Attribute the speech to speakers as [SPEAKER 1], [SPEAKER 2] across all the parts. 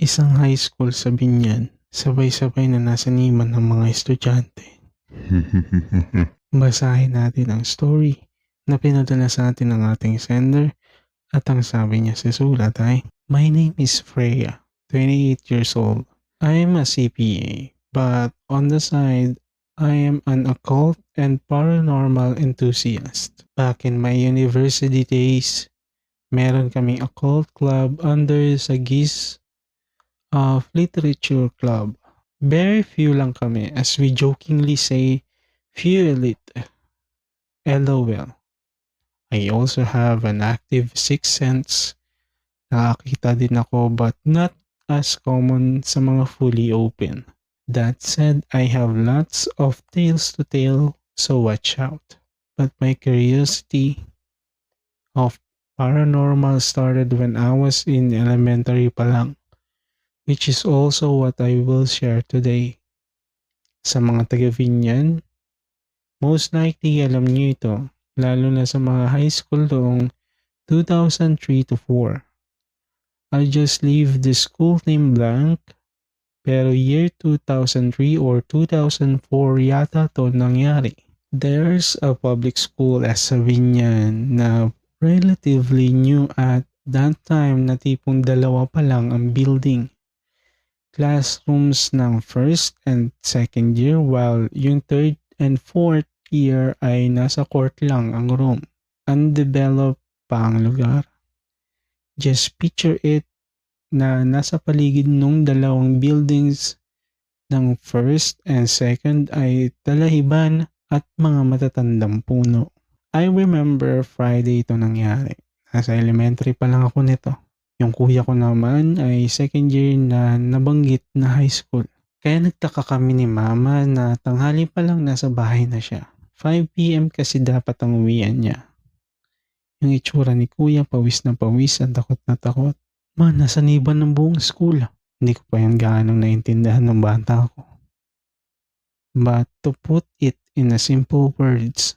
[SPEAKER 1] isang high school sa Binyan, sabay-sabay na nasaniman ng mga estudyante. Basahin natin ang story na pinadala sa atin ng ating sender at ang sabi niya sa sulat ay, My name is Freya, 28 years old. I am a CPA, but on the side, I am an occult and paranormal enthusiast. Back in my university days, meron kaming occult club under sa GIS of Literature Club. Very few lang kami as we jokingly say, few elite. LOL. I also have an active sixth sense. Nakakita din ako but not as common sa mga fully open. That said, I have lots of tales to tell, so watch out. But my curiosity of paranormal started when I was in elementary pa lang, which is also what I will share today. Sa mga taga-Vinyan, most likely alam niyo ito, lalo na sa mga high school noong 2003 to 4. I'll just leave the school name blank pero year 2003 or 2004 yata to nangyari. There's a public school as Savinyan na relatively new at that time na tipong dalawa pa lang ang building. Classrooms ng first and second year while yung third and fourth year ay nasa court lang ang room. Undeveloped pa ang lugar. Just picture it na nasa paligid nung dalawang buildings ng first and second ay talahiban at mga matatandang puno. I remember Friday ito nangyari. Nasa elementary pa lang ako nito. Yung kuya ko naman ay second year na nabanggit na high school. Kaya nagtaka kami ni mama na tanghali pa lang nasa bahay na siya. 5pm kasi dapat ang uwian niya. Yung itsura ni kuya pawis na pawis at takot na takot. Man, nasa niban ng buong school. Hindi ko pa yan gaano naintindihan ng bata ko. But to put it in a simple words,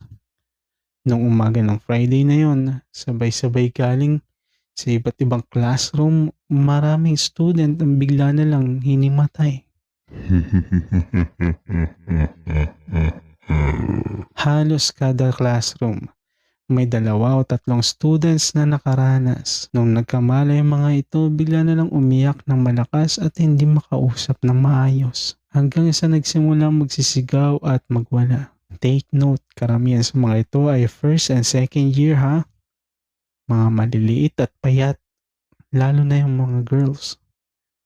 [SPEAKER 1] nung umaga ng Friday na yon, sabay-sabay galing sa iba't ibang classroom, maraming student ang bigla na lang hinimatay. Halos kada classroom, may dalawa o tatlong students na nakaranas. Nung nagkamala yung mga ito, bigla na lang umiyak ng malakas at hindi makausap ng maayos. Hanggang sa nagsimula magsisigaw at magwala. Take note, karamihan sa mga ito ay first and second year ha. Mga maliliit at payat, lalo na yung mga girls.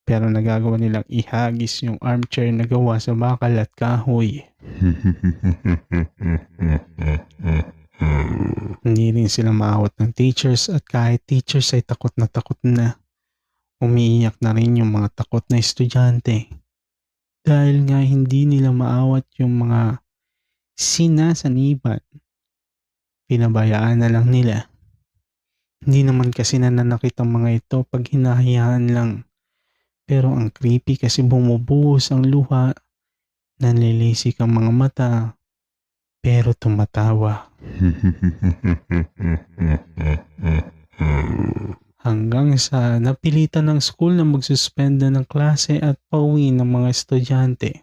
[SPEAKER 1] Pero nagagawa nilang ihagis yung armchair na gawa sa bakal at kahoy. Hindi rin sila maawat ng teachers at kahit teachers ay takot na takot na. Umiiyak na rin yung mga takot na estudyante. Dahil nga hindi nila maawat yung mga sinasaniban. Pinabayaan na lang nila. Hindi naman kasi nananakit ang mga ito pag hinahayaan lang. Pero ang creepy kasi bumubuhos ang luha, nanlilisik ang mga mata, pero tumatawa. Hanggang sa napilitan ng school na magsuspenda ng klase at pauwi ng mga estudyante.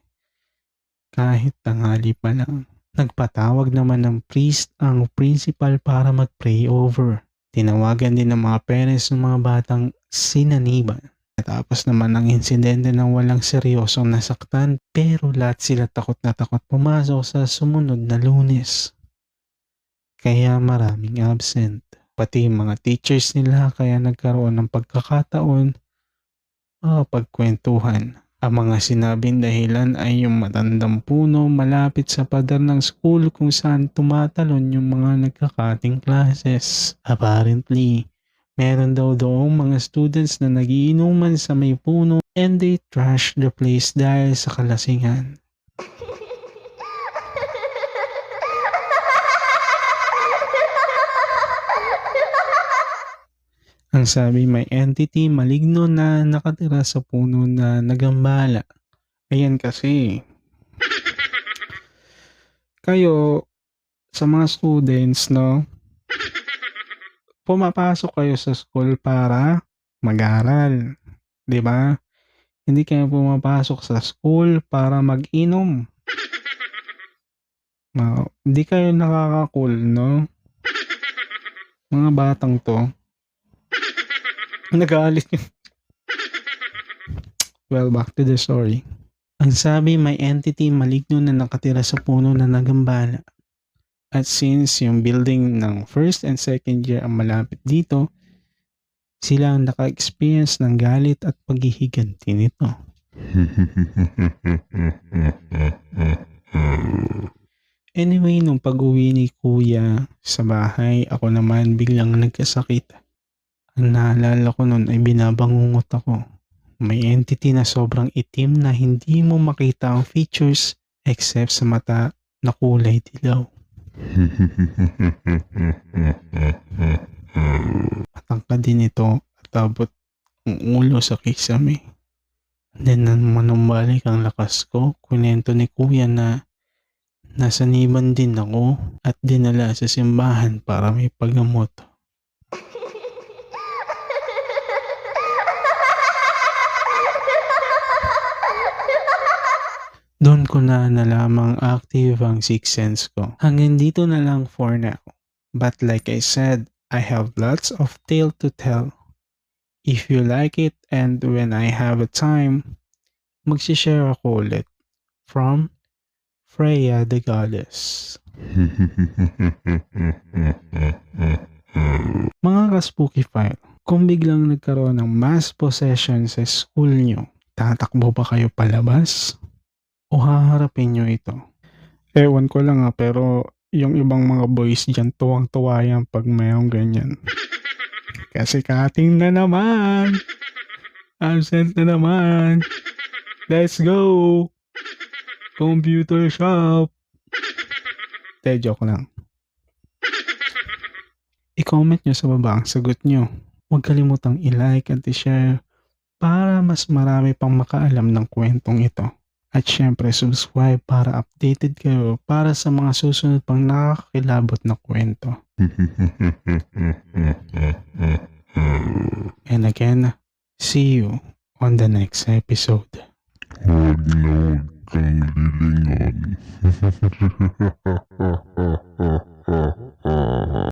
[SPEAKER 1] Kahit tanghali pa lang. Nagpatawag naman ng priest ang principal para mag-pray over. Tinawagan din ng mga parents ng mga batang sinaniban. Tapos naman ang insidente ng walang seryosong nasaktan pero lahat sila takot na takot pumasok sa sumunod na lunes. Kaya maraming absent. Pati mga teachers nila kaya nagkaroon ng pagkakataon makapagkwentuhan. Ang mga sinabing dahilan ay yung matandang puno malapit sa pader ng school kung saan tumatalon yung mga nagkakating classes. Apparently, Meron daw doong mga students na nagiinuman sa may puno and they trash the place dahil sa kalasingan. Ang sabi may entity maligno na nakatira sa puno na nagambala. Ayan kasi. Kayo, sa mga students, no? pumapasok kayo sa school para mag-aral. ba? Hindi kayo pumapasok sa school para mag-inom. Ma- hindi kayo nakaka-cool, no? Mga batang to. Nag-aalis yun. Well, back to the story. Ang sabi, may entity maligno na nakatira sa puno na nagambala. At since yung building ng first and second year ang malapit dito, sila ang naka-experience ng galit at paghihiganti nito. Anyway, nung pag-uwi ni kuya sa bahay, ako naman biglang nagkasakit. Ang naalala ko nun ay binabangungot ako. May entity na sobrang itim na hindi mo makita ang features except sa mata na kulay dilaw. Matangkad din ito at abot ang ulo sa kisame. Then nang manumbalik ang lakas ko, kunento ni kuya na nasaniban din ako at dinala sa simbahan para may paggamot. Doon ko na nalamang active ang sixth sense ko. Hanggang dito na lang for now. But like I said, I have lots of tale to tell. If you like it and when I have a time, magsishare ako ulit. From Freya the Goddess. Mga ka-spooky file, kung biglang nagkaroon ng mass possession sa school nyo, tatakbo ba kayo palabas? O haharapin nyo ito? Ewan ko lang ha, pero yung ibang mga boys dyan tuwang-tuwa yan pag mayroong ganyan. Kasi cutting na naman. Absent na naman. Let's go. Computer shop. Te, joke lang. I-comment nyo sa baba ang sagot nyo. Huwag kalimutang i-like at i-share para mas marami pang makaalam ng kwentong ito. At syempre, subscribe para updated kayo para sa mga susunod pang nakakilabot na kwento. And again, see you on the next episode.
[SPEAKER 2] Huwag na huwag kang lilingon.